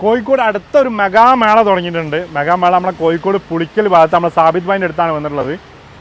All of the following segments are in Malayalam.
കോഴിക്കോട് അടുത്തൊരു മെഗാമേള തുടങ്ങിയിട്ടുണ്ട്. മെഗാമേള നമ്മുടെ കോഴിക്കോട് പുളിക്കൽ ഭാഗത്ത് നമ്മുടെ സാബിത് ഭായിന്റെ അടുത്താണ് വന്നിട്ടുള്ളത്.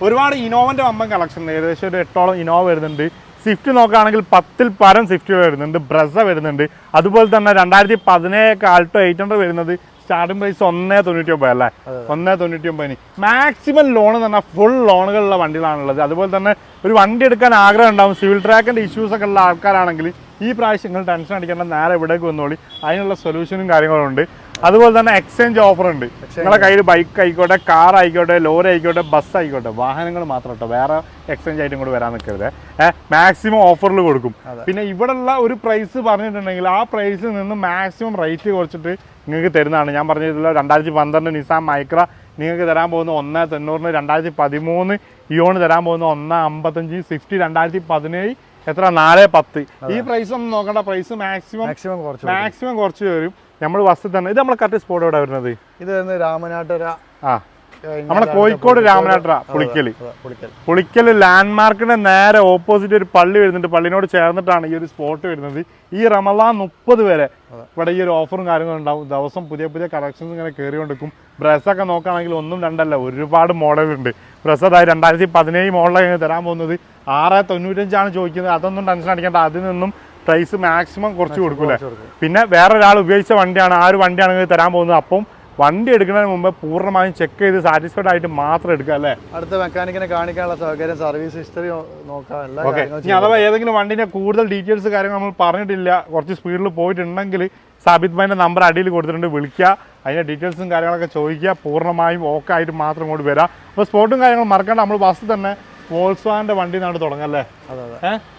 ഒരുപാട് ഇനോവന്റെ വമ്പൻ കളക്ഷൻ ഏകദേശം ഒരു എട്ടോളം ഇനോവ വരുന്നുണ്ട്. സ്വിഫ്റ്റ് നോക്കുകയാണെങ്കിൽ പത്തിൽ പരം സ്വിഫ്റ്റ് വരുന്നുണ്ട്. ബ്രസ വരുന്നുണ്ട്. അതുപോലെ തന്നെ രണ്ടായിരത്തി പതിനേഴ് ആൾട്ടോ എയ്റ്റ് ഹൺഡ്രഡ് വരുന്നത് സ്റ്റാർട്ടിംഗ് പ്രൈസ് ഒന്നേ തൊണ്ണൂറ്റി ഒമ്പത് അല്ലേ ഒന്നേ തൊണ്ണൂറ്റി ഒമ്പതിന് മാക്സിമം ലോൺ എന്ന് പറഞ്ഞാൽ ഫുൾ ലോണുകളുള്ള വണ്ടികളാണുള്ളത്. അതുപോലെ തന്നെ ഒരു വണ്ടി എടുക്കാൻ ആഗ്രഹം ഉണ്ടാവും. സിവിൽ ട്രാക്കിന്റെ ഇഷ്യൂസ് ഒക്കെ ഉള്ള ആൾക്കാരാണെങ്കിൽ ഈ പ്രാവശ്യം നിങ്ങൾ ടെൻഷൻ അടിക്കേണ്ട നേരെ ഇവിടേക്ക് വന്നോളി. അതിനുള്ള സൊല്യൂഷനും കാര്യങ്ങളും ഉണ്ട്. അതുപോലെ തന്നെ എക്സ്ചേഞ്ച് ഓഫർ ഉണ്ട്. നിങ്ങളെ കയ്യിൽ ബൈക്ക് ആയിക്കോട്ടെ കാർ ആയിക്കോട്ടെ ലോറി ആയിക്കോട്ടെ ബസ് ആയിക്കോട്ടെ വാഹനങ്ങൾ മാത്രം കേട്ടോ വേറെ എക്സ്ചേഞ്ച് ആയിട്ടും കൂടെ വരാൻ നിൽക്കരുത് ഏഹ് മാക്സിമം ഓഫറിൽ കൊടുക്കും. പിന്നെ ഇവിടെയുള്ള ഒരു പ്രൈസ് പറഞ്ഞിട്ടുണ്ടെങ്കിൽ ആ പ്രൈസിൽ നിന്ന് മാക്സിമം റേറ്റ് കുറച്ചിട്ട് നിങ്ങൾക്ക് തരുന്നതാണ്. ഞാൻ പറഞ്ഞിട്ടുള്ള രണ്ടായിരത്തി പന്ത്രണ്ട് നിസാം മൈക്ര നിങ്ങൾക്ക് തരാൻ പോകുന്ന ഒന്ന് തൊണ്ണൂറിന് രണ്ടായിരത്തി പതിമൂന്ന് ഇയോണ് തരാൻ പോകുന്ന ഒന്ന് അമ്പത്തഞ്ച് സ്വിഫ്റ്റ് രണ്ടായിരത്തി പതിനേഴ് എത്ര? നാല് പത്ത്. ഈ പ്രൈസ് ഒന്നും നോക്കണ്ട. പ്രൈസ് മാക്സിമം മാക്സിമം കുറച്ച് മാക്സിമം കുറച്ച് വരും. നമ്മൾ വസ്തു തന്നെ. ഇത് നമ്മൾ കറക്റ്റ് സ്പോട്ട് എവിടെ വരുന്നത്? ഇത് രാമനാട്ടുര ആ. നമ്മളെ കോഴിക്കോട് രാമനാട്ട പുളിക്കലി. പുളിക്കലി. പുളിക്കൽ പുളിക്കൽ ലാൻഡ്മാർക്കിന്റെ നേരെ ഓപ്പോസിറ്റ് ഒരു പള്ളി വരുന്നുണ്ട്. പള്ളിനോട് ചേർന്നിട്ടാണ് ഈ ഒരു സ്പോട്ട് വരുന്നത്. ഈ റമലാൻ മുപ്പത് വരെ ഇവിടെ ഈ ഒരു ഓഫറും കാര്യങ്ങളും ഉണ്ടാവും. ദിവസം പുതിയ പുതിയ കളക്ഷൻസ് ഇങ്ങനെ കയറിക്കൊണ്ടിരിക്കും ബ്രസ്സൊക്കെ നോക്കുകയാണെങ്കിൽ ഒന്നും രണ്ടല്ല ഒരുപാട് മോഡലുണ്ട് ബ്രസ് അതായത് രണ്ടായിരത്തി പതിനേഴ് മോഡലൊക്കെ തരാൻ പോകുന്നത്. ആറ് തൊണ്ണൂറ്റഞ്ചാണ് ചോദിക്കുന്നത്. അതൊന്നും ടെൻഷൻ അടിക്കേണ്ട. അതിൽ നിന്നും പ്രൈസ് മാക്സിമം കുറച്ച് കൊടുക്കൂലേ പിന്നെ വേറെ ഒരാൾ ഉപയോഗിച്ച വണ്ടിയാണ്. ആ ഒരു വണ്ടിയാണ് തരാൻ പോകുന്നത്. അപ്പം വണ്ടി എടുക്കുന്നതിന് മുമ്പ് പൂർണമായും ചെക്ക് ചെയ്ത് സാറ്റിസ്ഫൈഡ് ആയിട്ട് മാത്രം എടുക്കുക അല്ലേ? അടുത്ത മെക്കാനിക്കിനെ കാണിക്കാനുള്ള സൗകര്യം സർവീസ് ഹിസ്റ്ററി നോക്കാം ഓക്കെ ഇനി അഥവാ ഏതെങ്കിലും വണ്ടിന്റെ കൂടുതൽ ഡീറ്റെയിൽസ് കാര്യങ്ങൾ നമ്മൾ പറഞ്ഞിട്ടില്ല കുറച്ച് സ്പീഡിൽ പോയിട്ടുണ്ടെങ്കിൽ സാബിത് ഭായിന്റെ നമ്പർ അടിയിൽ കൊടുത്തിട്ടുണ്ട് വിളിക്കുക അതിന്റെ ഡീറ്റെയിൽസും കാര്യങ്ങളൊക്കെ ചോദിക്കുക പൂർണമായും ഓക്കെ ആയിട്ട് മാത്രം ഇങ്ങോട്ട് വരാം. അപ്പോൾ സ്പോട്ടും കാര്യങ്ങളും മറക്കാണ്ട് നമ്മൾ ബസ് തന്നെ വോൾസ്വാന്റെ വണ്ടി നാട് തുടങ്ങാം അല്ലേ?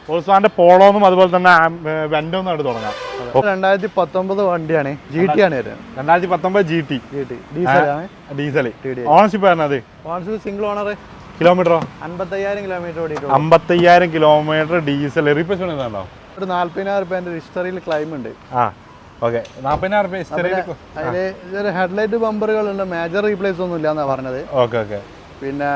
വോൾസ്വാന്റെ പോളോന്നും അതുപോലെ തന്നെ വെൻഡോ നാട് തുടങ്ങാം. രണ്ടായിരത്തി പത്തൊമ്പത് വണ്ടിയാണ് ജി ടി ആണ്. രണ്ടായിരത്തി പത്തൊമ്പത് ജി ടി ഡീസൽ. ഓണർഷിപ്പ് വരുന്നത് ഓൺസ് സിംഗിൾ ഓണർ കിലോമീറ്ററോ അമ്പത്തയ്യായിരം കിലോമീറ്റർ അമ്പത്തയ്യായിരം കിലോമീറ്റർ ഡീസൽ റീപ്ലേസ്മെന്റ് ഉണ്ടോ? ഒരു നാല്പതിനായിരം റുപ്യന്റെ ഹിസ്റ്ററിയിൽ ക്ലൈം ഉണ്ട്. ആ ഓക്കെ നാൽപ്പതിനായിരം റുപ്യ ഹിസ്റ്ററി അതിൽ ഒരു ഹെഡ്ലൈറ്റ് ബമ്പറുകളുണ്ട് മേജർ റീപ്ലേസ് ഒന്നും ഇല്ല എന്നാണ് പറഞ്ഞത്. ഓക്കെ ഓക്കെ പിന്നെ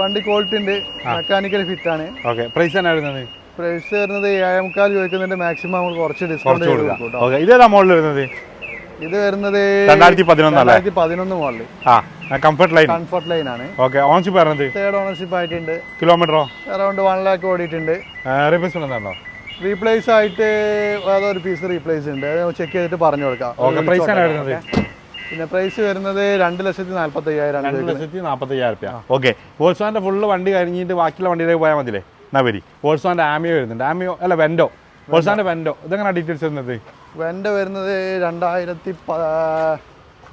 വണ്ടി ക്വാളിറ്റി ഉണ്ട്. മെക്കാനിക്കൽ ഫിറ്റ് ആണ്. ഓക്കെ പ്രൈസ് തന്നെ വരുന്നത് പ്രൈസ് വരുന്നത് ഏഴേമുക്കാൽ ചോദിക്കുന്നതിന്റെ മാക്സിമം നമ്മൾ കുറച്ച് ഡിസ്കൗണ്ട് കൊടുക്കാം. ഇതേതാ മോഡൽ വരുന്നത്? ഇത് വരുന്നത് രണ്ടായിരത്തി രണ്ടായിരത്തി പതിനൊന്ന് model comfort line comfort line ആണ്. ഓക്കെ ഓണർഷിപ്പ് വരുന്നത്? തേർഡ് ഓണർഷിപ്പ് ആയിട്ടുണ്ട്. കിലോമീറ്ററോ അറൗണ്ട് വൺ ലാക്ക് ഓടിയിട്ടുണ്ട്. റീപ്ലേസ്മെന്റ് ഉണ്ടോ? റീപ്ലേസ് ആയിട്ട് അതൊരു പീസ് റീപ്ലേസ് ഉണ്ട്. ചെക്ക് ചെയ്തിട്ട് പറഞ്ഞു കൊടുക്കാം. ഓക്കെ പ്രൈസ് ആണ് വരുന്നത് പിന്നെ പ്രൈസ് വരുന്നത് രണ്ട് ലക്ഷത്തി നാല്പത്തി അയ്യായിരം രണ്ട് ലക്ഷത്തി നാൽപ്പത്തയ്യായിരം റുപ്യ. ഓക്കെ വോൾസ്വാന്റെ ഫുള്ള് വണ്ടി കഴിഞ്ഞിട്ട് ബാക്കിയുള്ള വണ്ടിയിലേക്ക് പോയാൽ മതിയില്ലേ? എന്നാ വരി. വോൾസ്വാന്റെ ആമിയോ വരുന്നുണ്ട്. ആമിയോ അല്ല വെൻഡോ വോൾസ്വാന്റെ വെൻഡോ ഇതെങ്ങനെ ഡീറ്റെയിൽസ് വരുന്നത്? വെൻഡോ വരുന്നത് രണ്ടായിരത്തി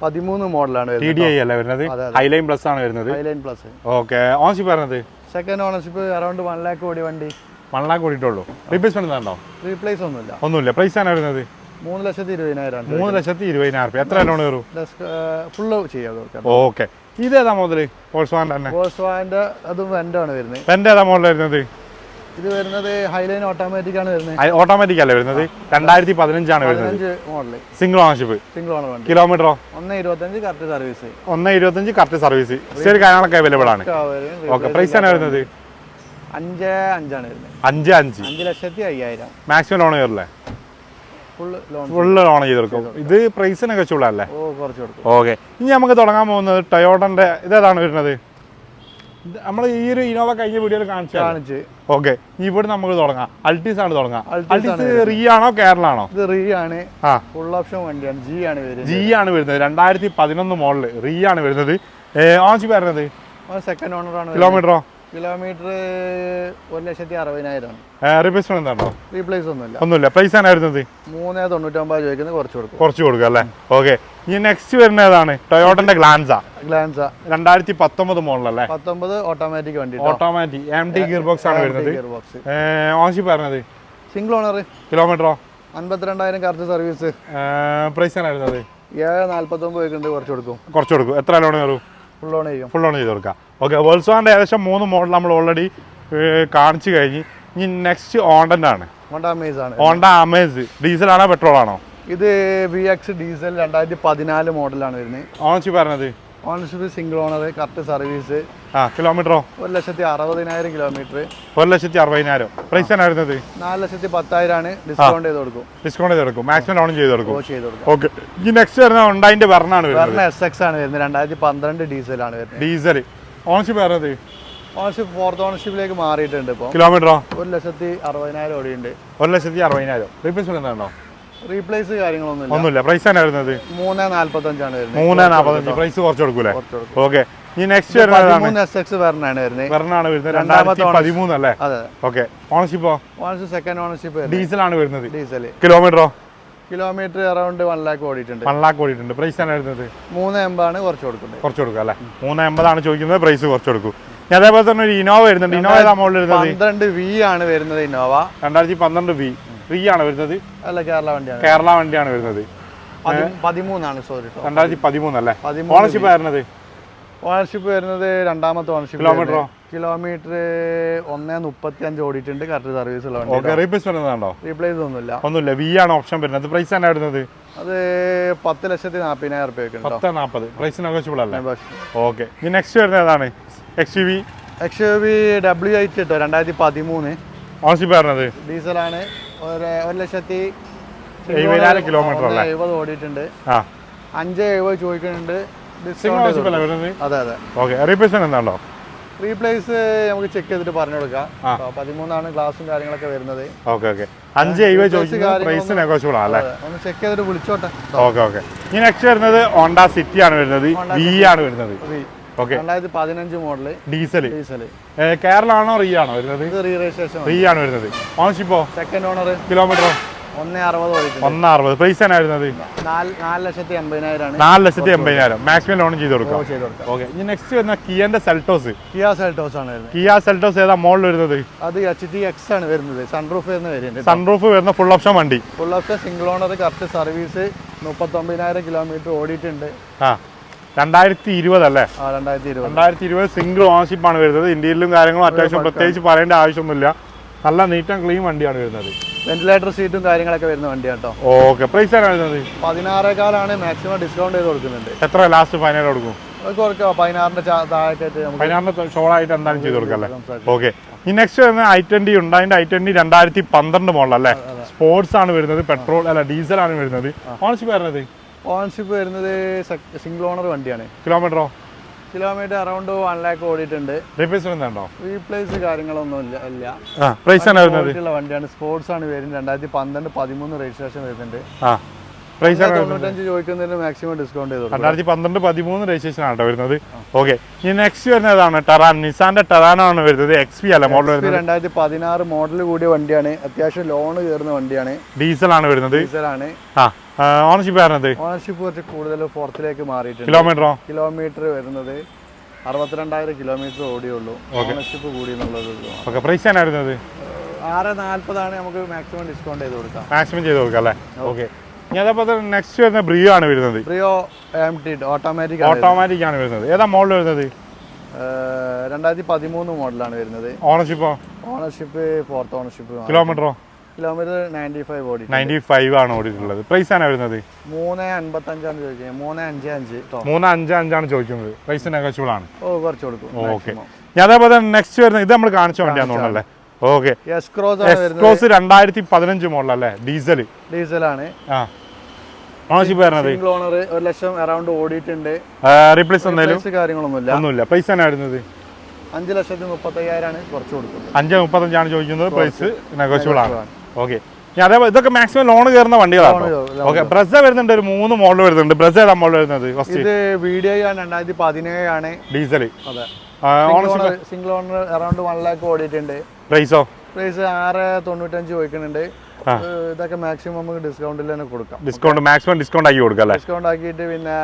പതിമൂന്ന് മോഡലാണ് ടി ഡി ഐ അല്ല വരുന്നത്. ഹൈലൈൻ പ്ലസ് ആണ് വരുന്നത്. ഹൈലൈൻ പ്ലസ് ഓക്കെ ഓണർഷിപ്പ് വരുന്നത് second ownership around one lakh crore വണ്ടി. വൺ ലാക്ക് കോടിയിട്ടുള്ളൂ റീപ്ലേസ്മെന്റ് ഉണ്ടോ റീപ്ലേസ് ഒന്നുമില്ല. ഒന്നുമില്ല. പ്രൈസ് ആണ് വരുന്നത്? മൂന്ന് ലക്ഷത്തി ഇരുപതിനായിരം മൂന്ന് ലക്ഷത്തി ഇരുപതിനായിരം റുപ്യ. എത്ര ലോൺ കയറും? ഫുള്ള് ചെയ്യാം ഓക്കെ. ഇതേതാ മോഡൽ വോൾസ്വാന്റെ തന്നെ. വോൾസ്വാന്റെ അതും വെന്റാണ് വരുന്നത്. എന്റെ ഏതാ മോഡൽ വരുന്നത്? ഇത് വരുന്നത് ഹൈലൈൻ ഓട്ടോമാറ്റിക് ആണ് വരുന്നത്. ഓട്ടോമാറ്റിക് അല്ലേ വരുന്നത്? രണ്ടായിരത്തി പതിനഞ്ചാണ് വരുന്നത്. Model single ownership single owner കിലോമീറ്ററോ ഒന്ന് ഇരുപത്തഞ്ച് കറക്റ്റ് സർവീസ് ഒന്ന് ഇരുപത്തഞ്ച് കറക്റ്റ് സർവീസ് ശരി കാര്യങ്ങളൊക്കെ അവൈലബിൾ ആണ്. ഓക്കെ പ്രൈസ് ആണ് വരുന്നത്. അഞ്ച് അഞ്ചാണ് വരുന്നത്. അഞ്ച് അഞ്ച്. അഞ്ച് ലക്ഷത്തി അയ്യായിരം. മാക്സിമം ലോൺ കയറില്ലേ? ഫുള്ള് ലോൺ ചെയ്ത്. കൊടുക്കും ഇത് പ്രൈസിനൊക്കെ ചൂടല്ലേ? ഓക്കെ. ഇനി നമുക്ക് തുടങ്ങാൻ പോകുന്നത് ടൊയോട്ടന്റെ ഇതേതാണ് വരുന്നത്? നമ്മൾ ഈ ഒരു ഇനോവ കഴിഞ്ഞ വീഡിയോയിൽ കാണിച്ചു കാണിച്ച്. ഓക്കെ. ഇവിടെ നമുക്ക് തുടങ്ങാം. അൾട്ടീസ് ആണ് തുടങ്ങാം. ആണ് അൾട്ടീസ് റീ ആണോ കേരളാണോ ഇത് റീ ആണ്. ഫുൾ ഓപ്ഷൻ വണ്ടിയാണ്. ജി ആണ് വരുന്നത്. ജി ആണ് വരുന്നത്. രണ്ടായിരത്തി പതിനൊന്ന് മോഡൽ റീ ആണ് വരുന്നത്. ഓൺസി വരുന്നത് സെക്കൻഡ് ഓണർ ആണ് കിലോമീറ്ററോ കിലോമീറ്റർ ഒരു ലക്ഷത്തി അറുപതിനായിരമാണ്. റീപ്ലേസ്മെന്റ് എന്താണോ? റീപ്ലേസ് ഒന്നുമില്ല. ഒന്നുമില്ല. പ്രൈസ് ആണ് വരുന്നത് മൂന്ന് തൊണ്ണൂറ്റൊമ്പത് ചോദിക്കുന്നത് കുറച്ച് കൊടുക്കും. കുറച്ച് കൊടുക്കുക അല്ലേ? ഓക്കെ ഇനി നെക്സ്റ്റ് വരുന്ന ഏതാണ്? ടൊയോട്ടന്റെ ഗ്ലാൻസ ഗ്ലാൻസ രണ്ടായിരത്തി പത്തൊമ്പത് മോഡലല്ലേ പത്തൊമ്പത് ഓട്ടോമാറ്റിക് വണ്ടി automatic M T gear box ആണ് വരുന്നത്. ഓൺഷിപ്പ് പറഞ്ഞത്? സിംഗിൾ ഓണർ കിലോമീറ്ററോ അൻപത്തിരണ്ടായിരം കറക്റ്റ് സർവീസ് പ്രൈസ് ആണ് വരുന്നത്? ഏഴ് നാല്പത്തൊമ്പത് ചോദിക്കുന്നുണ്ട് കുറച്ച് കൊടുക്കും. കുറച്ച് കൊടുക്കും. എത്ര ലോൺ കയറും? ഫുൾ ലോൺ ചെയ്യും. ഫുൾ ലോൺ ചെയ്ത് കൊടുക്കാം. ഓക്കെ വോൾസ്വാന്റെ ഏകദേശം മൂന്ന് മോഡൽ നമ്മൾ ഓൾറെഡി കാണിച്ചു കഴിഞ്ഞ്. ഇനി നെക്സ്റ്റ് ഓണ്ടന്റ് ആണ് ഹോണ്ട അമേസ് ആണ്. ഹോണ്ട അമേസ് ഡീസൽ ആണോ പെട്രോൾ ആണോ? ഇത് വി എക്സ് ഡീസൽ രണ്ടായിരത്തി പതിനാല് മോഡലാണ് വരുന്നത്. ഓണർഷിപ്പ് പറഞ്ഞത് ownership single owner correct service ആ കിലോമീറ്ററോ ഒരു ലക്ഷത്തി അറുപതിനായിരം കിലോമീറ്റർ ഒരു ലക്ഷത്തി അറുപതിനായിരം. പ്രൈസ് ആണ് വരുന്നത്? നാല് ലക്ഷത്തി പത്തായിരമാണ് ഡിസ്കൗണ്ട് ചെയ്ത് കൊടുക്കും. ഡിസ്കൗണ്ട് ചെയ്ത് കൊടുക്കും. മാക്സിമം ലോൺ ചെയ്ത് കൊടുക്കും. ചെയ്ത് കൊടുക്കും. ഓക്കെ ഈ നെക്സ്റ്റ് വരുന്ന ഉണ്ടായിന്റെ വെർണാണ് വരുന്നത്. എസ് എക്സ് ആണ് വരുന്നത്. രണ്ടായിരത്തി പന്ത്രണ്ട് ഡീസലാണ് വരുന്നത്. ഡീസൽ ഓണർഷിപ്പ് വരുന്നത് ഓണർഷിപ്പ് ഫോർത്ത് ഓണർഷിപ്പിലേക്ക് മാറിയിട്ടുണ്ട് ഇപ്പോൾ കിലോമീറ്ററോ ഒരു ലക്ഷത്തി അറുപതിനായിരം ഓടിയുണ്ട്. ഒരു ലക്ഷത്തി അറുപതിനായിരം. റീപ്ലേസ്മെന്റ് എന്താണോ? റീപ്ലേസ് കാര്യങ്ങളൊന്നും ഒന്നുമില്ല. പ്രൈസ് ആണ് വരുന്നത്? മൂന്ന് നാല്പത്തഞ്ചാണ് വരുന്നത്. മൂന്ന് നാൽപ്പത്തഞ്ച് പ്രൈസ് കുറച്ച് കൊടുക്കൂലേ. ഓക്കെ ഇനി നെക്സ്റ്റ് വരുന്നതാണ് വരുന്നത് രണ്ടാമത്തെ പതിമൂന്ന് അല്ലേ അതെ. ഓക്കെ ഓണർഷിപ്പോ ഓണർഷിപ്പ് സെക്കൻഡ് ഓണർഷിപ്പ് ഡീസൽ ആണ് വരുന്നത്. ഡീസൽ കിലോമീറ്ററോ കിലോമീറ്റർ അറൗണ്ട് വൺ ലാക്ക് ഓടിയിട്ടുണ്ട്. വൺ ലാക്ക് ഓടിയിട്ടുണ്ട്. പ്രൈസ് ആണ് വരുന്നത് മൂന്ന് എൺപതാണ് കുറച്ച് കൊടുക്കുന്നത്. കുറച്ച് കൊടുക്കുക അല്ലേ? മൂന്ന് എൺപതാണ് ചോദിക്കുന്നത്. പ്രൈസ് കുറച്ച് കൊടുക്കും. അതേപോലെ തന്നെ ഒരു ഇനോവ വരുന്നുണ്ട്. ഇനോവ ഏതാ വരുന്നത്? പന്ത്രണ്ട് വി ആണ് വരുന്നത് ഇന്നോവ രണ്ടായിരത്തി പന്ത്രണ്ട് വി ഫ്രീ ആണ് വരുന്നത്? അല്ല കേരള വണ്ടിയാണ്. കേരള വണ്ടിയാണ് വരുന്നത്. പതി- പതിമൂന്നാണ് സോറി രണ്ടായിരത്തി പതിമൂന്നല്ലേ പതിമൂന്ന് ഓണർഷിപ്പ് വരുന്നത്? ഓണർഷിപ്പ് വരുന്നത് രണ്ടാമത്തെ ഓണർഷിപ്പ് കിലോമീറ്ററോ? കിലോമീറ്റർ ഒന്നേ മുപ്പത്തി അഞ്ച് ഓടിയിട്ടുണ്ട്. കറക്റ്റ് സർവീസ് ഉള്ള വണ്ടി എന്താണോ റീപ്ലേസ് ഒന്നുമില്ല. ഒന്നുമില്ല. വി ആണ് ഓപ്ഷൻ വരുന്നത്. പ്രൈസ് ആണ് വരുന്നത്? അത് പത്ത് ലക്ഷത്തി നാൽപ്പതിനായിരം റുപ്യ ഉണ്ടോ പത്ത് നാൽപ്പത് പ്രൈസ് നെഗോഷ്യബിൾ അല്ലേ? ഓക്കെ ഇനി നെക്സ്റ്റ് വരുന്നത് ഏതാണ്? X U V X U V W I കേട്ടോ രണ്ടായിരത്തി പതിമൂന്ന്. ഓണർഷിപ്പ് വരുന്നത്? ഡീസലാണ് ഒരു ഒരു ലക്ഷത്തി എഴുപതിനായിരം കിലോമീറ്റർ അല്ലേ? എഴുപത് ഓടിയിട്ടുണ്ട്. അഞ്ച് എഴുപത് ചോദിക്കുന്നുണ്ട്. അതെ അതെ. ഓക്കെ റീപ്ലേസ്മെന്റ് എന്താണോ? റീപ്ലേസ് നമുക്ക് ചെക്ക് ചെയ്തിട്ട് പറഞ്ഞു കൊടുക്കാം. പതിമൂന്നാണ് ഗ്ലാസും കാര്യങ്ങളൊക്കെ വരുന്നത്. ഓക്കെ ഓക്കെ അഞ്ച് പ്രൈസ് നെഗോഷ്യബിൾ ആണല്ലേ? ഒന്ന് ചെക്ക് ചെയ്തിട്ട് വിളിച്ചോട്ടെ. ഓക്കെ ഓക്കെ ഇനി നെക്സ്റ്റ് വരുന്നത് ഹോണ്ട സിറ്റി ആണ് വരുന്നത്. വി ആണ് വരുന്നത്. രണ്ടായിരത്തി പതിനഞ്ച് മോഡൽ ഡീസൽ ഡീസൽ കേരള ആണോ റീ ആണോ വരുന്നത്? റീ രജിസ്ട്രേഷൻ റീ ആണ്. വരുന്നത്. ഓണർഷിപ്പോ സെക്കൻഡ് ഓണർ കിലോമീറ്ററോ ഒന്നേ അറുപത് ഓടിയിട്ടുണ്ട് ഒന്ന് അറുപത്. പ്രൈസ് ആണ് നാല് നാല് ലക്ഷത്തി എൺപതിനായിരമാണ് നാല് ലക്ഷത്തി എൺപതിനായിരം. മാക്സിമം ലോൺ ചെയ്ത് കൊടുക്കാം. ഓക്കെ ഇനി നെക്സ്റ്റ് വരുന്ന കിയന്റെ സെൽട്ടോസ്. കിയ സെൽട്ടോസ് ആണ് വരുന്നത്. കിയ സെൽട്ടോസ് ഏതാ മോളിൽ വരുന്നത്? അത് എച്ച് ടി എക്സ് ആണ് വരുന്നത്. സൺറൂഫ് വരുന്ന വേരിയന്റ് സൺറൂഫ് വരുന്ന ഫുൾ ഓപ്ഷൻ വണ്ടി. Full option single owner correct service മുപ്പത്തൊമ്പതിനായിരം kilometre ഓടിയിട്ടുണ്ട്. ആ രണ്ടായിരത്തി ഇരുപത് അല്ലേ രണ്ടായിരത്തി ഇരുപത് സിംഗിൾ ഓണർഷിപ്പ് ആണ് വരുന്നത്. ഇന്ത്യയിലും കാര്യങ്ങളും അത്യാവശ്യം പ്രത്യേകിച്ച് പറയേണ്ട ആവശ്യമൊന്നുമില്ല. നല്ല നീറ്റ് ക്ലീൻ വണ്ടിയാണ് വരുന്നത്. വെന്റിലേറ്റർ സീറ്റും കാര്യങ്ങളൊക്കെ വരുന്ന വണ്ടിയാണ് കേട്ടോ ഓക്കെ പ്രൈസ് ആണ് വരുന്നത്? പതിനാറേക്കാലാണ് മാക്സിമം ഡിസ്കൗണ്ട് ചെയ്ത് കൊടുക്കുന്നുണ്ട്. എത്ര ലാസ്റ്റ് ഫൈനൽ കൊടുക്കും? പതിനാറിന്റെ താഴേക്കായിട്ട് നമുക്ക് പതിനാറിന് ഷോളായിട്ട് എന്തായാലും ചെയ്ത് കൊടുക്കാം അല്ലേ. ഓക്കെ. ഈ നെക്സ്റ്റ് വരുന്നത് ഐ ട്വന്റി ഉണ്ടായിട്ട് ഐ ട്വന്റി രണ്ടായിരത്തി പന്ത്രണ്ട് മോഡൽ അല്ലേ? സ്പോർട്സ് ആണ് വരുന്നത് പെട്രോൾ അല്ല ഡീസൽ ആണ് വരുന്നത്. ഓണർഷിപ്പ് വരുന്നത്? ഓണർഷിപ്പ് വരുന്നത് സിംഗിൾ ഓണർ വണ്ടിയാണ്. കിലോമീറ്ററോ കിലോമീറ്റർ അറൗണ്ട് വൺ ലാക്ക് ഓടിയിട്ടുണ്ട്. റീപ്ലേസ്മെന്റ് ഉണ്ടോ? റീപ്ലേസ് കാര്യങ്ങളൊന്നും ഇല്ല ഇല്ല. പ്രൈസ് ആണ് വരുന്നത്. വണ്ടിയാണ്. സ്പോർട്സ് ആണ് വരുന്നത്. രണ്ടായിരത്തി പന്ത്രണ്ട് പതിമൂന്ന് രജിസ്ട്രേഷൻ വരുന്നുണ്ട്. ആണ് തൊണ്ണൂറ്റഞ്ച് ചോദിക്കുന്നതിന് മാക്സിമം ഡിസ്കൗണ്ട് ചെയ്തു രണ്ടായിരത്തി പന്ത്രണ്ട് പതിമൂന്ന് രജിസ്ട്രേഷൻ ആണ് കേട്ടോ വരുന്നത്. ഓക്കെ ഇനി നെക്സ്റ്റ് വരുന്നത് ഏതാണ്? ടെറാൻ നിസാന്റെ ടെറാനാണ് ആണ് വരുന്നത്. എക്സ് പി അല്ല മോഡൽ വരുന്നത്? രണ്ടായിരത്തി പതിനാറ് മോഡൽ കൂടിയ വണ്ടിയാണ്. അത്യാവശ്യം ലോൺ കയറുന്ന വണ്ടിയാണ്. ഡീസൽ ആണ് വരുന്നത്. ഡീസലാണ് ആ ഓണർഷിപ്പ് വരുന്നത് ഓണർഷിപ്പ് കുറച്ച് കൂടുതൽ പുറത്തിലേക്ക് മാറിയിട്ടുണ്ട്. കിലോമീറ്ററോ കിലോമീറ്റർ വരുന്നത് അറുപത്തിരണ്ടായിരം കിലോമീറ്റർ ഓടിയുള്ളൂ ഓണർഷിപ്പ് കൂടി എന്നുള്ളത് പ്രൈസ് ആണ് വരുന്നത്? ആറ് നാൽപ്പതാണ് നമുക്ക് മാക്സിമം ഡിസ്കൗണ്ട് ചെയ്ത് കൊടുക്കാം. മാക്സിമം ചെയ്ത് കൊടുക്കാം അല്ലേ? ഓക്കെ ഇനി അതേപോലെ തന്നെ നെക്സ്റ്റ് വരുന്ന ബ്രിയോ ആണ് വരുന്നത്. ബ്രിയോ ഓട്ടോമാറ്റിക് ഓട്ടോമാറ്റിക് ആണ് വരുന്നത്. ഏതാ മോഡൽ വരുന്നത്? രണ്ടായിരത്തി പതിമൂന്ന് മോഡലാണ് വരുന്നത്. ഓണർഷിപ്പോ ഓണർഷിപ്പ് ഫോർത്ത് ഓണർഷിപ്പ് കിലോമീറ്ററോ കിലോമീറ്റർ നയന്റി ഫൈവ് ഓടി നയന്റി ഫൈവ് ആണ് ഓടിയിട്ടുള്ളത്. പ്രൈസ് ആണ് വരുന്നത്? മൂന്ന് അൻപത്തഞ്ചാണ് ചോദിക്കുന്നത് മൂന്ന് അഞ്ച് അഞ്ച് മൂന്ന് അഞ്ച് അഞ്ചാണ് ചോദിക്കുന്നത്. പ്രൈസ് ഓ കുറച്ച് കൊടുക്കും. ഓക്കെ ഞാൻ അതേപോലെ നെക്സ്റ്റ് വരുന്നത് ഇത് നമ്മൾ കാണിച്ച തോന്നുന്നല്ലേ ഓക്കെ വരുന്നത് എക്സ്ക്രോസ് രണ്ടായിരത്തി പതിനഞ്ച് മോഡൽ അല്ലേ? ഡീസൽ ഡീസലാണ് ആ. വരുന്നത് സിംഗിൾ ഓണർ ഒരു ലക്ഷം അറൗണ്ട് ഓടിയിട്ടുണ്ട്. റീപ്ലേസ് കാര്യങ്ങളൊന്നുമില്ല. ഒന്നുമില്ല. പൈസ തന്നെ വരുന്നത്? അഞ്ച് ലക്ഷത്തി മുപ്പത്തയ്യായിരമാണ് കുറച്ച് കൊടുക്കുന്നത്. അഞ്ച് മുപ്പത്തഞ്ചാണ് ചോദിക്കുന്നത്. പ്രൈസ് നെഗോഷ്യബിൾ ആണ്. ഓക്കെ അതേപോലെ ഇതൊക്കെ മാക്സിമം ലോൺ കയറുന്ന വണ്ടികളാണ് ഓക്കെ ബ്രസ വരുന്നുണ്ട്. ഒരു മൂന്ന് മോഡൽ വരുന്നുണ്ട്. ബ്രസ ഏതാ മോഡൽ വരുന്നത്? ഇത് വീഡിയോ ആണ്. രണ്ടായിരത്തി പതിനേഴാണ്. ഡീസൽ അതെ. Single owner around one lakh ഓടിയിട്ടുണ്ട്. പ്രൈസോ പ്രൈസ് ആറ് തൊണ്ണൂറ്റഞ്ച് ചോദിക്കുന്നുണ്ട്. ഇതൊക്കെ മാക്സിമം നമുക്ക് ഡിസ്കൗണ്ടിൽ തന്നെ കൊടുക്കാം. ഡിസ്കൗണ്ട് മാക്സിമം ഡിസ്കൗണ്ട് ആക്കി കൊടുക്കാം അല്ലേ? ഡിസ്കൗണ്ട് ആക്കിയിട്ട് പിന്നെ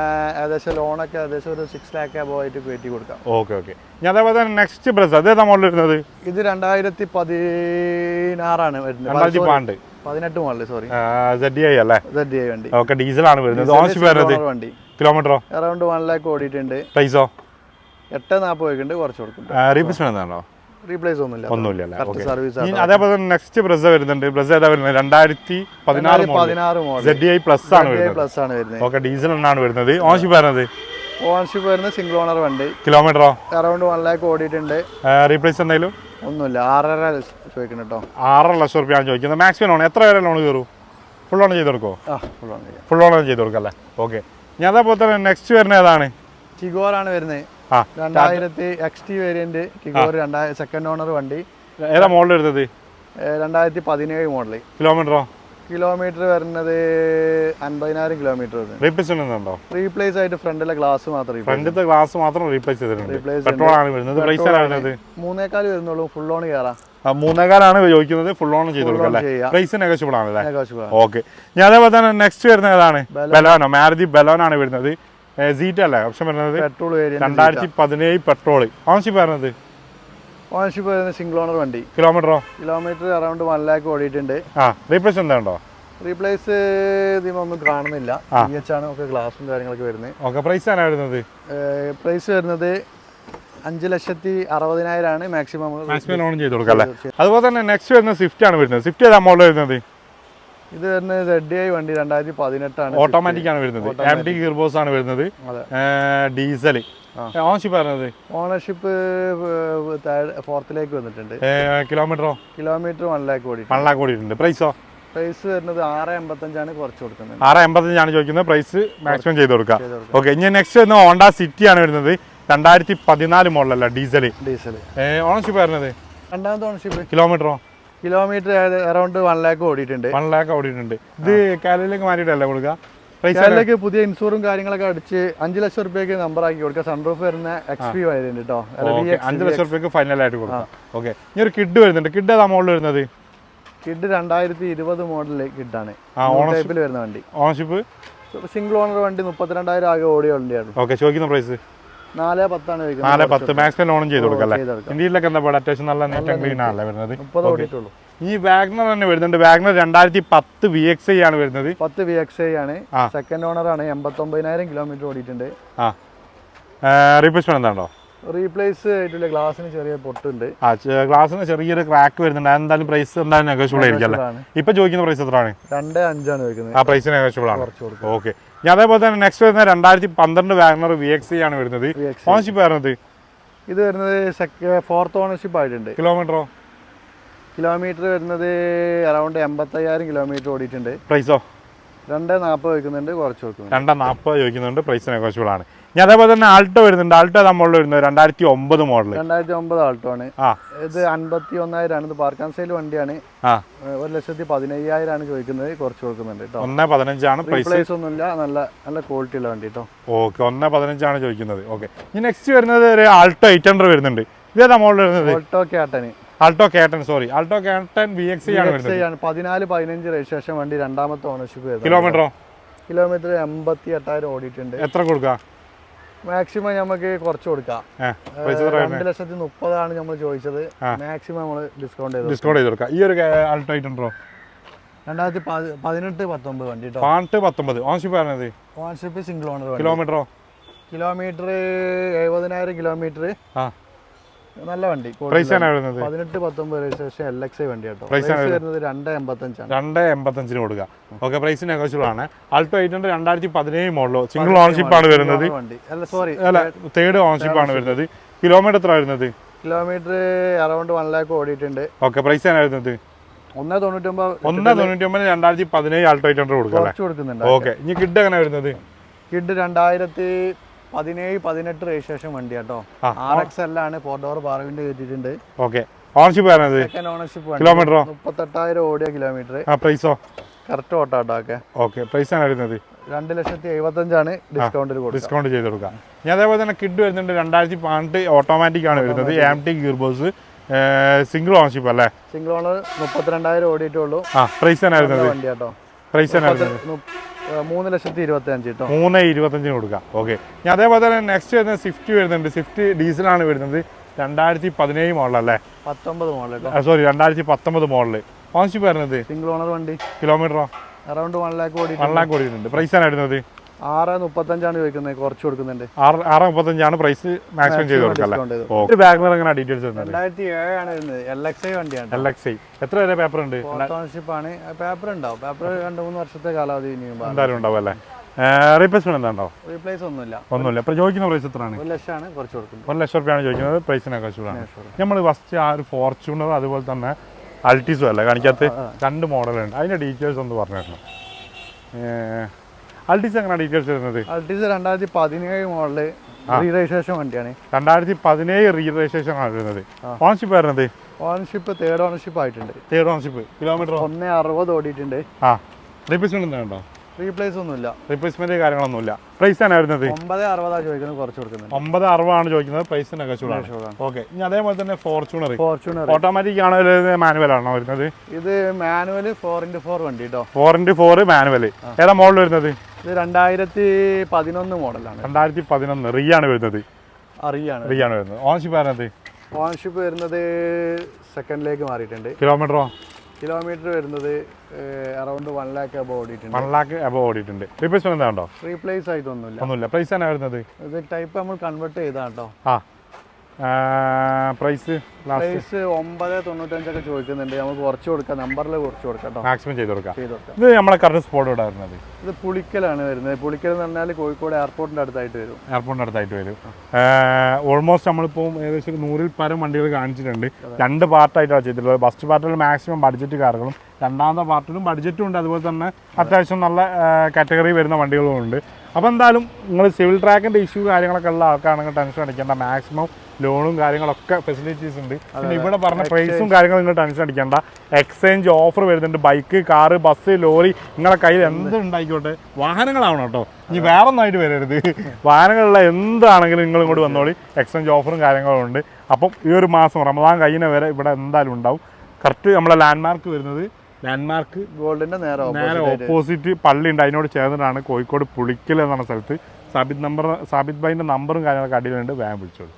ഏകദേശം ലോണൊക്കെ ഏകദേശം ഒരു സിക്സ് ലാക്ക് അബോ ആയിട്ട് കയറ്റി കൊടുക്കാം. ഓക്കെ ഓക്കെ ഞാൻ അതേപോലെ തന്നെ നെക്സ്റ്റ് ബ്രസ് അതേതാ മോഡൽ വരുന്നത്? ഇത് രണ്ടായിരത്തി പതിനാറാണ് വരുന്നത്. രണ്ടായിരത്തി പാണ്ട് പതിനെട്ട് മോഡൽ സോറി സെഡ് ഐ അല്ലേ? വണ്ടി. ഓക്കെ ഡീസൽ ആണ് വരുന്നത്. ഓൺഷിപ്പ് വരുന്നത് വണ്ടി. കിലോമീറ്ററോ അറൗണ്ട് വൺ ലാക്ക് ഓടിയിട്ടുണ്ട്. പ്രൈസോ എട്ട് നാൽപ്പത് കുറച്ച് കൊടുക്കും റീപ്ലേസ്മെന്റ് എന്താണോ? റീപ്ലേസ് ഒന്നുമില്ല. ഒന്നുമില്ല സർവീസ് അതേപോലെ തന്നെ നെക്സ്റ്റ് ബ്രസ വരുന്നുണ്ട്. ബ്രസ ഏതാ വരുന്നത്? രണ്ടായിരത്തി പതിനാറ് പതിനാറ് സെഡ് ഐ പ്ലസ് ആണ് വരുന്നത്. പ്ലസ് ആണ് വരുന്നത്. ഓക്കെ ഡീസൽ ആണ് വരുന്നത്. ഓൺഷിപ്പ് വരുന്നത് ഓൺഷിപ്പ് വരുന്നത് സിംഗിൾ ഓണർ വണ്ടി. കിലോമീറ്ററോ അറൗണ്ട് വൺ ലാക്ക് ഓടിയിട്ടുണ്ട്. റീപ്ലേസ് എന്തെങ്കിലും ഒന്നുമില്ല. ആറര ചോദിക്കണം കേട്ടോ. ആറര ലക്ഷം റുപ്യാണ് ചോദിക്കുന്നത്. മാക്സിമം ലോൺ എത്ര വരെ ലോൺ കയറും? ഫുൾ ഓൺ ചെയ്ത് കൊടുക്കോ ഫുൾ ഓൺ ഫുൾ ഓൺ ചെയ്ത് കൊടുക്കാം അല്ലേ? ഓക്കെ. ഞാൻ അതേപോലെ തന്നെ നെക്സ്റ്റ് വരുന്ന ഏതാണ്? ടിഗോറാണ് വരുന്നത്. ആ രണ്ടായിരത്തി എക്സ് ടി വേരിയന്റ് ടിഗോർ രണ്ടായിരം സെക്കൻഡ് ഓണർ വണ്ടി. ഏതാ മോഡൽ എടുത്തത്? രണ്ടായിരത്തി പതിനേഴ് മോഡൽ കിലോമീറ്ററോ? കിലോമീറ്റർ വരുന്നത് അൻപതിനായിരം കിലോമീറ്റർ റീപ്ലേസ്മെന്റ് റീപ്ലേസ് ആയിട്ട് ഫ്രണ്ടിലെ ഗ്ലാസ് മാത്രം. ഫ്രണ്ടിത്തെ ഗ്ലാസ് മാത്രം റീപ്ലേസ് പെട്രോൾ ആണ് വരുന്നത്. പ്രൈസ്. വരുന്നത് മൂന്നേക്കാൽ വരുന്നുള്ളൂ. ഫുൾ ഓൺ കയറാം ആ, മൂന്നേകാലാണ് ചോദിക്കുന്നത്. ഫുൾ ഓൺ ചെയ്ത് കൊടുക്കല്ലേ. പ്രൈസ് നെഗോഷ്യബിൾ ആണല്ലേ ഓക്കെ ഞാൻ അതേപോലെ തന്നെ നെക്സ്റ്റ് വരുന്നത് ഏതാണ്. ബലോനോ മാരുതി ബലോനാണ് വരുന്നത്. സീറ്റ് അല്ലേ? ഓപ്ഷൻ പറഞ്ഞത് പെട്രോൾ വേരിയന്റ് രണ്ടായിരത്തി പതിനേഴ് പെട്രോൾ ഓൺഷിപ്പ് പറഞ്ഞത് ഓണർഷിപ്പ് വരുന്നത് സിംഗിൾ ഓണർ വണ്ടി. കിലോമീറ്ററോ കിലോമീറ്റർ അറൗണ്ട് വൺ ലാക്ക് ഓടിയിട്ടുണ്ട്. ആ റീപ്ലേസ് എന്താ ഉണ്ടോ റീപ്ലേസ് ഇതിനൊന്നും കാണുന്നില്ല. പി എച്ച് ആണ് ഒക്കെ ഗ്ലാസും കാര്യങ്ങളൊക്കെ വരുന്നത്. ഓക്കെ പ്രൈസ് ആണ് വരുന്നത്? പ്രൈസ് വരുന്നത് അഞ്ച് ലക്ഷത്തി അറുപതിനായിരം ആണ് മാക്സിമം മാക്സിമം ലോൺ ചെയ്ത് കൊടുക്കാം അല്ലേ? അതുപോലെ തന്നെ നെക്സ്റ്റ് വരുന്ന സ്വിഫ്റ്റ് ആണ് വരുന്നത്. സ്വിഫ്റ്റ് ഏതാ മോഡൽ വരുന്നത്? ഇത് തന്നെ സെഡ് ഐ വണ്ടി രണ്ടായിരത്തി പതിനെട്ടാണ് ഓട്ടോമാറ്റിക് ആണ് വരുന്നത്. എം ടി ഗിയർബോസ് ആണ് വരുന്നത്. ഡീസൽ ഓണർഷിപ്പ് പറഞ്ഞത് ഓണർഷിപ്പ് ഫോർത്തിലേക്ക് വന്നിട്ടുണ്ട്. കിലോമീറ്ററോ? കിലോമീറ്റർ വൺ ലാക്ക് ഓടി വൺ ലാക്ക് ഓടിയിട്ടുണ്ട്. പ്രൈസോ പ്രൈസ് വരുന്നത് ആറ് എൺപത്തഞ്ചാണ് കുറച്ച് കൊടുക്കുന്നത്. ആറ് എൺപത്തഞ്ചാണ് ചോദിക്കുന്നത്. പ്രൈസ് മാക്സിമം ചെയ്ത് കൊടുക്കാം ചെയ്ത് കൊടുക്കാം. ഓക്കെ ഇനി നെക്സ്റ്റ് വരുന്ന ഹോണ്ട സിറ്റി ആണ് വരുന്നത് രണ്ടായിരത്തി പതിനാല് മോഡലല്ല ഡീസൽ ഡീസൽ ഓണർഷിപ്പ് വരുന്നത് രണ്ടാമത്തെ ഓണർഷിപ്പ് കിലോമീറ്ററോ കിലോമീറ്റർ അറൗണ്ട് വൺ ലാക്ക് ഓടിയിട്ടുണ്ട്. വൺ ലാക്ക് ഓടിയിട്ടുണ്ട്. ഇത് കാലിലേക്ക് മാറ്റിയിട്ടല്ലേ കൊടുക്കുക? പൈസയിലേക്ക് പുതിയ ഇൻഷൂറും കാര്യങ്ങളൊക്കെ അടിച്ച് അഞ്ച് ലക്ഷം റുപ്യക്ക് നമ്പർ ആക്കി കൊടുക്കുക. സൺറൂഫ് വരുന്ന എക്സ് പി വരുന്നുണ്ട് കേട്ടോ അഞ്ച് ലക്ഷം റുപ്യക്ക് ഫൈനൽ ആയിട്ട് കൊടുക്കാം ഓക്കെ ഇനി ഒരു കിഡ് വരുന്നുണ്ട്. കിഡ് ഏതാ മോഡൽ വരുന്നത്? കിഡ് രണ്ടായിരത്തി ഇരുപത് മോഡൽ കിഡാണ് ടൈപ്പിൽ വരുന്ന വണ്ടി. ഓണർഷിപ്പ് സിംഗിൾ ഓണർ വണ്ടി മുപ്പത്തിരണ്ടായിരം ആകെ ഓടിയ വണ്ടിയാണ് ഓക്കെ ചോദിക്കുന്ന പ്രൈസ് നാല് പത്താണ് ചോദിക്കുന്നത്. നാല് പത്ത് മാക്സിമം ലോണും ചെയ്ത് കൊടുക്കല്ലേ. ഇന്ത്യയിലൊക്കെ എന്താ പറയുക അത്യാവശ്യം നല്ല നീറ്റ് ക്ലീൻ ആണല്ലേ വരുന്നത്? ഈ വാഗ്നർ തന്നെ വരുന്നുണ്ട്. വാഗ്നർ രണ്ടായിരത്തി പത്ത് വി എക്സ് ഐ ആണ് വരുന്നത്. പത്ത് വി എക്സ് ഐ ആണ്. സെക്കൻഡ് ഓണർ ആണ്. എൺപത്തി ഒമ്പതിനായിരം കിലോമീറ്റർ ഓടിയിട്ടുണ്ട്. ആ. റീപ്ലേസ്മെന്റ് എന്താണോ? റീപ്ലേസ് ആയിട്ടുള്ള ഗ്ലാസ്സിന് ചെറിയ പൊട്ടുണ്ട്. ആ ഗ്ലാസ്സിന് ചെറിയൊരു ക്രാക്ക് വരുന്നുണ്ട്. എന്തായാലും പ്രൈസ് എന്തായാലും നെഗോഷ്യബിൾ ആയിരിക്കും ഇപ്പൊ ചോദിക്കുന്ന പ്രൈസ് എത്രയാണ്? രണ്ട് അഞ്ചാണ് ചോദിക്കുന്നത്. ആ പ്രൈസ് നെഗോഷ്യബിൾ ആണ്. ഓക്കെ ഞാൻ അതേപോലെ തന്നെ നെക്സ്റ്റ് വരുന്ന രണ്ടായിരത്തി പന്ത്രണ്ട് വാഗ്നർ വി എക്സ് ആണ് വരുന്നത്. ഓണർഷിപ്പ് വരുന്നത്? ഇത് വരുന്നത് ഫോർത്ത് ഓണർഷിപ്പ് ആയിട്ടുണ്ട്. കിലോമീറ്ററോ കിലോമീറ്റർ വരുന്നത് അറൗണ്ട് എൺപത്തയ്യായിരം കിലോമീറ്റർ ഓടിയിട്ടുണ്ട്. പ്രൈസോ രണ്ട് നാൽപ്പത് വയ്ക്കുന്നുണ്ട് കുറച്ച് ചോദിക്കുന്നുണ്ട്. രണ്ടേ നാൽപ്പത് ചോദിക്കുന്നുണ്ട് പ്രൈസ് നെഗോഷ്യബിൾ ആണ്. ഞാൻ അതേപോലെ തന്നെ ആൾട്ടോ വരുന്നുണ്ട്. ആൾട്ടോ നമ്മൾ വരുന്നത്? രണ്ടായിരത്തി ഒമ്പത് മോഡൽ രണ്ടായിരത്തി ഒമ്പത് ആൾട്ടോ ആണ്. ഇത് അൻപത്തി ഒന്നായിരം ആണ്. ഇത് പാർക്കാൻ സൈൽ വണ്ടിയാണ്. ഒരു ലക്ഷത്തി പതിനയ്യായിരം ആണ് ചോദിക്കുന്നത്. കുറച്ച് കൊടുക്കുന്നുണ്ട് കേട്ടോ ഒന്ന് പതിനഞ്ചാണ് പ്രൈസ് ഒന്നുമില്ല. നല്ല നല്ല ക്വാളിറ്റി ഉള്ള വണ്ടി കേട്ടോ ഓക്കെ ഒന്ന് പതിനഞ്ചാണ് ചോദിക്കുന്നത്. ഓക്കെ. ഇനി നെക്സ്റ്റ് വരുന്നത് ഒരു ആൾട്ടോ എയ്റ്റ് ഹൺഡ്രഡ് വരുന്നുണ്ട്. ഇതേതാ മോഡൽ വരുന്നത്? Alto K ten Alto K ten sorry Alto K ten V X ആണ് വരുന്നത്. പതിനാല് പതിനഞ്ച് രജിസ്ട്രേഷൻ വണ്ടി രണ്ടാമത്തെ ഓണർഷിപ്പ് കിലോമീറ്ററോ കിലോമീറ്റർ എൺപത്തി എട്ടായിരം ഓടിയിട്ടുണ്ട്. എത്ര കൊടുക്കാം? മാക്സിമം നമുക്ക് കുറച്ച് കൊടുക്കാം. രണ്ട് ലക്ഷത്തി മുപ്പതാണ് നമ്മൾ ചോദിച്ചത്. മാക്സിമം നമ്മൾ ഡിസ്കൗണ്ട് ചെയ്തു ഡിസ്കൗണ്ട് ചെയ്ത് കൊടുക്കാം. ഈ ഒരു ആൾട്ടോ ഉണ്ടോ? രണ്ടായിരത്തി പതി- പതിനെട്ട് പത്തൊമ്പത് വണ്ടി പതിനെട്ട് പത്തൊമ്പത്. ഓൺഷിപ്പ് വരുന്നത് ഓൺഷിപ്പ് സിംഗിൾ ഓണർ കിലോമീറ്ററോ കിലോമീറ്റർ എഴുപതിനായിരം കിലോമീറ്റർ നല്ല വണ്ടി. ആണ് പതിനെട്ട് പത്തൊമ്പത് രജിസ്ട്രേഷൻ എൽ എക്സ് ഐ വണ്ടി കേട്ടോ. പ്രൈസ് വരുന്നത്. രണ്ട് എൺപത്തഞ്ചാണ്. രണ്ട് എൺപത്തഞ്ചിന് കൊടുക്കാം ഓക്കെ പ്രൈസ് നെഗോഷ്യബിൾ ആണ്. ആൾട്ടോ എയ്റ്റ് ഹൺഡ്രഡ് രണ്ടായിരത്തി പതിനേഴ് മോഡലോ സിംഗിൾ ഓണർഷിപ്പ് ആണ് വരുന്നത്. സോറി അല്ല തേർഡ് ഓണർഷിപ്പ് ആണ് വരുന്നത്. കിലോമീറ്റർ എത്ര വരുന്നത്? കിലോമീറ്റർ അറൗണ്ട് വൺ ലാക്ക് ഓടിയിട്ടുണ്ട്. ഓക്കെ പ്രൈസ് ആണ് വരുന്നത്. ഒന്ന് തൊണ്ണൂറ്റൊമ്പത് ഒന്ന് തൊണ്ണൂറ്റി രണ്ടായിരത്തി പതിനേഴ് ആൾട്ടോ എയ്റ്റ് ഹൺഡ്രഡ് കൊടുക്കാം അല്ലേ? കുറച്ച് കൊടുക്കുന്നുണ്ട് ഓക്കെ ഇനി കിഡ് എങ്ങനെ വരുന്നത്? കിഡ് രണ്ടായിരത്തി പതിനേഴ് പതിനെട്ട് രജിസ്ട്രേഷൻ വണ്ടി കേട്ടോ ആർ എക്സ് എൽ ആണ് ഫോർ ഡോർ പാർവിന്റെ കയറ്റിയിട്ടുണ്ട് ഓക്കെ വരുന്നത് സെക്കൻഡ് ഓണർഷിപ്പ് കിലോമീറ്ററോ മുപ്പത്തെട്ടായിരം ഓടിയ കിലോമീറ്റർ പ്രൈസോ കറക്റ്റ് ഓട്ടോ ഒക്കെ ഓക്കെ പ്രൈസ് ആണ് വരുന്നത്. രണ്ട് ലക്ഷത്തി എഴുപത്തഞ്ചാണ് ഡിസ്കൗണ്ടിൽ ഡിസ്കൗണ്ട് ചെയ്ത് കൊടുക്കാം. ഞാൻ അതേപോലെ തന്നെ കിഡ് വരുന്നുണ്ട്. രണ്ടായിരത്തി പതിനെട്ട് ഓട്ടോമാറ്റിക് ആണ് വരുന്നത്. M T gear box single ownership അല്ലേ? സിംഗിൾ ഓണർ മുപ്പത്തിരണ്ടായിരം ഓടിയിട്ടുള്ളൂ. ആ പ്രൈസ് ആണ് വരുന്നത്. വണ്ടി കേട്ടോ പ്രൈസ് ആണ് വരുന്നത്. മൂന്ന് ലക്ഷത്തി ഇരുപത്തി അഞ്ച് കേട്ടോ മൂന്ന് ഇരുപത്തഞ്ചിന് കൊടുക്കാം. ഓക്കെ ഞാൻ അതേപോലെ തന്നെ നെക്സ്റ്റ് വരുന്നത് സ്വിഫ്റ്റ് വരുന്നുണ്ട്. സ്വിഫ്റ്റ് ഡീസലാണ് വരുന്നത്. രണ്ടായിരത്തി പതിനേഴ് അല്ലേ? പത്തൊമ്പത് മോഡൽ സോറി രണ്ടായിരത്തി പത്തൊമ്പത് മോഡൽ ഓൺഷിപ്പ് വരുന്നത്? സിംഗിൾ ഓണർ വണ്ടി. കിലോമീറ്ററോ അറൗണ്ട് വൺ ലാക്ക് ഓടി വൺ ലാക്ക് കോടി പ്രൈസ് ആണ് വരുന്നത്? ആറ് മുപ്പത്തഞ്ചാണ് ചോദിക്കുന്നത്. കുറച്ച് കൊടുക്കുന്നുണ്ട്. ആറ് മുപ്പത്തഞ്ചാണ് പ്രൈസ് മാക്സിമം ചെയ്ത് കൊടുക്കാം ബാഗ്നർ എങ്ങനെ ഡീറ്റെയിൽസ് രണ്ടായിരത്തി ഏഴാണ് വരുന്നത്. എൽ എക്സ് ഐ വണ്ടിയാണ് എൽ എക്സ് ഐ എത്ര വരെ പേപ്പർ ഉണ്ട്? ഓണർഷിപ്പ് ആണ്. പേപ്പർ ഉണ്ടാവും. പേപ്പർ രണ്ട് മൂന്ന് വർഷത്തെ കാലാവധി. എന്തായാലും ഉണ്ടാവും അല്ലേ? റീപ്ലേസ്മെന്റ് ഉണ്ടോ റീപ്ലേസ് ഒന്നുമില്ല. ഒന്നുമില്ല. ഇപ്പോൾ ചോദിക്കുന്ന പ്രൈസ് എത്രയാണ്? ഒരു ലക്ഷമാണ് കുറച്ച് കൊടുക്കുന്നത്. ഒരു ലക്ഷം റുപ്യാണ് ചോദിക്കുന്നത്. പ്രൈസിനെ ചൂടാണ് നമ്മൾ ഫസ്റ്റ് ആ ഒരു ഫോർച്യൂണർ അതുപോലെ തന്നെ അൾട്ടീസും അല്ല? കാണിക്കാത്ത രണ്ട് മോഡലുണ്ട് അതിന്റെ ഡീറ്റെയിൽസ് ഒന്ന് പറഞ്ഞു തരണം അൾട്ടീസ് എങ്ങനെയാണ് ഡീറ്റെയിൽസ് വരുന്നത്? അൾട്ടിസ് രണ്ടായിരത്തി പതിനേഴ് മോഡൽ റീ രജിസ്ട്രേഷൻ വണ്ടിയാണ്. രണ്ടായിരത്തി പതിനേഴ് റീ രജിസ്ട്രേഷൻ ആണ് വരുന്നത് ഓണർഷിപ്പ് വരുന്നത് ഓണർഷിപ്പ് തേർഡ് ഓണർഷിപ്പ് ആയിട്ടുണ്ട്. തേർഡ് ഓണർഷിപ്പ് കിലോമീറ്റർ ഒന്ന് അറുപത് ഓടിയിട്ടുണ്ട്. ആ. റീപ്ലേസ്മെന്റ് ഉണ്ടോ റീപ്ലേസ് ഒന്നുമില്ല. റീപ്ലേസ്മെന്റ് കാര്യങ്ങളൊന്നുമില്ല. പ്രൈസ് ആണ് വരുന്നത്? ഒമ്പത് അറുപതാണ് ചോദിക്കുന്നത് കുറച്ച് കൊടുക്കുന്നത് ഒമ്പത് അറുപതാണ് ചോദിക്കുന്നത്. പ്രൈസ് ചൂടാണ്. ഓക്കെ ഇനി അതേപോലെ തന്നെ ഫോർച്യൂണർ ഫോർച്യൂണർ ഓട്ടോമാറ്റിക് ആണോ മാനുവൽ ആണോ വരുന്നത്? ഇത് മാനുവൽ ഫോർ ഇന്റു ഫോർ വണ്ടി കേട്ടോ ഫോർ ഇന്റു ഫോർ മാനുവൽ ഏതാ മോഡൽ വരുന്നത്? ഇത് രണ്ടായിരത്തി പതിനൊന്ന് മോഡലാണ് രണ്ടായിരത്തി പതിനൊന്ന് റീ ആണ് വരുന്നത്. റീ ആണ് വരുന്നത്. ഓൺഷിപ്പ് വരുന്നത് ഓണർഷിപ്പ് വരുന്നത് സെക്കൻഡിലേക്ക് മാറിയിട്ടുണ്ട്. കിലോമീറ്ററോ കിലോമീറ്റർ വരുന്നത് അറൗണ്ട് വൺ ലാക്ക് അബോ ഓടിയിട്ടുണ്ട്. വൺ ലാക്ക് അബോ ഓടിയിട്ടുണ്ട്. റീപ്ലേസ്മെന്റ് എന്താ ഉണ്ടോ? റീപ്ലേസ് ആയിട്ടൊന്നുമില്ല ഒന്നുമില്ല. പ്രൈസ് ആണ് വരുന്നത്? ഇത് ടൈപ്പ് നമ്മൾ കൺവേർട്ട് ചെയ്താട്ടോ. ആ. പ്രൈസ് പ്രൈസ് ഒമ്പത് തൊണ്ണൂറ്റഞ്ചൊക്കെ ചോദിക്കുന്നുണ്ട്. നമുക്ക് കുറച്ച് കൊടുക്കാം. നമ്പറിൽ കുറച്ച് കൊടുക്കാം മാക്സിമം ചെയ്ത് കൊടുക്കാം. ഇത് നമ്മളെ കറക്റ്റ് സ്പോട്ട് ഇവിടെ വരുന്നത് ഇത് പുളിക്കലാണ് വരുന്നത്. പുളിക്കൽ എന്ന് പറഞ്ഞാൽ കോഴിക്കോട് എയർപോർട്ടിന്റെ അടുത്തായിട്ട് വരും. എയർപോർട്ടിന്റെ അടുത്തായിട്ട് വരും. ഓൾമോസ്റ്റ് നമ്മളിപ്പോൾ ഏകദേശം ഒരു നൂറിൽ പരം വണ്ടികൾ കാണിച്ചിട്ടുണ്ട്. രണ്ട് പാർട്ടായിട്ടാണ് ചെയ്തിട്ടുള്ളത്. ഫസ്റ്റ് പാർട്ടിൽ മാക്സിമം ബഡ്ജറ്റ് കാറുകളും രണ്ടാമത്തെ പാർട്ടിലും ബഡ്ജറ്റും ഉണ്ട്. അതുപോലെ തന്നെ അത്യാവശ്യം നല്ല കാറ്റഗറി വരുന്ന വണ്ടികളും ഉണ്ട് അപ്പോൾ എന്തായാലും നിങ്ങൾ സിവിൽ ട്രാക്കിന്റെ ഇഷ്യൂ കാര്യങ്ങളൊക്കെ ഉള്ള ആൾക്കാണെങ്കിൽ ടെൻഷൻ അടിക്കേണ്ട. മാക്സിമം ലോണും കാര്യങ്ങളൊക്കെ ഫെസിലിറ്റീസ് ഉണ്ട്. പിന്നെ ഇവിടെ പറഞ്ഞ പ്രൈസും കാര്യങ്ങളും നിങ്ങൾ ടെൻഷൻ അടിക്കേണ്ട. എക്സ്ചേഞ്ച് ഓഫർ വരുന്നുണ്ട്. ബൈക്ക് കാറ് ബസ് ലോറി നിങ്ങളുടെ കയ്യിൽ എന്ത് ഉണ്ടായിക്കോട്ടെ? വാഹനങ്ങളാവണം കേട്ടോ. ഇനി വേറെ ഒന്നായിട്ട് വരരുത്. വാഹനങ്ങളുള്ള എന്താണെങ്കിലും നിങ്ങൾ ഇങ്ങോട്ട് വന്നോളി. എക്സ്ചേഞ്ച് ഓഫറും കാര്യങ്ങളും ഉണ്ട്. അപ്പം ഈ ഒരു മാസം റമദാൻ കഴിഞ്ഞ വരെ ഇവിടെ എന്തായാലും ഉണ്ടാവും. കറക്റ്റ് നമ്മളെ ലാൻഡ്മാർക്ക് വരുന്നത് ലാൻഡ്മാർക്ക് ഗോൾഡിന്റെ നേരെ നേരെ ഓപ്പോസിറ്റ് പള്ളി ഉണ്ട്. അതിനോട് ചേർന്നിട്ടാണ് കോഴിക്കോട് പുളിക്കൽ എന്ന സ്ഥലത്ത്. സാബിത് നമ്പർ സാബിത് ഭായിന്റെ നമ്പറും കാര്യങ്ങളൊക്കെ അടിയിലുണ്ട്. വേഗം വിളിച്ചോളൂ.